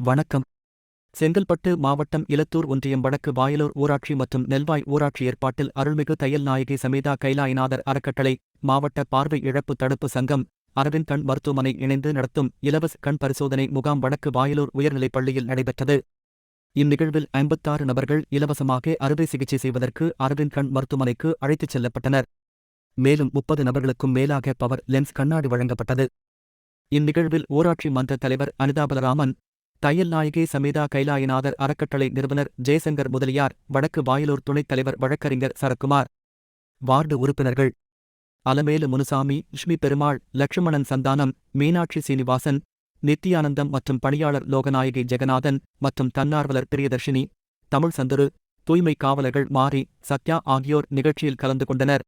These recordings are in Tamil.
வணக்கம். செங்கல்பட்டு மாவட்டம் இலத்தூர் ஒன்றியம் வடக்கு வாயலூர் ஊராட்சி மற்றும் நெல்வாய் ஊராட்சி ஏற்பாட்டில் அருள்மிகு தையல் நாயகி சமேதா கைலாயநாதர் அறக்கட்டளை மாவட்ட பார்வை இழப்பு தடுப்பு சங்கம் அரவிந்த் கண் மருத்துவமனை இணைந்து நடத்தும் இலவச கண் பரிசோதனை முகாம் வடக்கு வாயலூர் உயர்நிலைப் பள்ளியில் நடைபெற்றது. இந்நிகழ்வில் ஐம்பத்தாறு நபர்கள் இலவசமாக அறுவை சிகிச்சை செய்வதற்கு அரவிந்த் கண் மருத்துவமனைக்கு அழைத்துச் செல்லப்பட்டனர். மேலும் முப்பது நபர்களுக்கும் மேலாக பவர் லென்ஸ் கண்ணாடி வழங்கப்பட்டது. இந்நிகழ்வில் ஊராட்சி மன்ற தலைவர் அனிதாபலராமன் தையல் நாயகி சமேதா கைலாயநாதர் அறக்கட்டளை நிறுவனர் ஜெயசங்கர் முதலியார் வடக்கு வாயலூர் துணைத் தலைவர் வழக்கறிஞர் சரக்குமார் வார்டு உறுப்பினர்கள். அலமேலு முனுசாமி லட்சுமி பெருமாள் லட்சுமணன் சந்தானம் மீனாட்சி சீனிவாசன் நித்தியானந்தம் மற்றும் பணியாளர் லோகநாயகி ஜெகநாதன் மற்றும் தன்னார்வலர் பிரியதர்ஷினி தமிழ் சந்துரு தூய்மை காவலர்கள் மாரி சத்யா ஆகியோர் நிகழ்ச்சியில் கலந்து கொண்டனர்.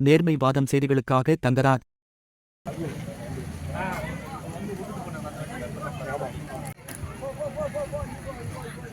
நேர்மை வாதம் செய்திகளுக்காக தங்கராஜ்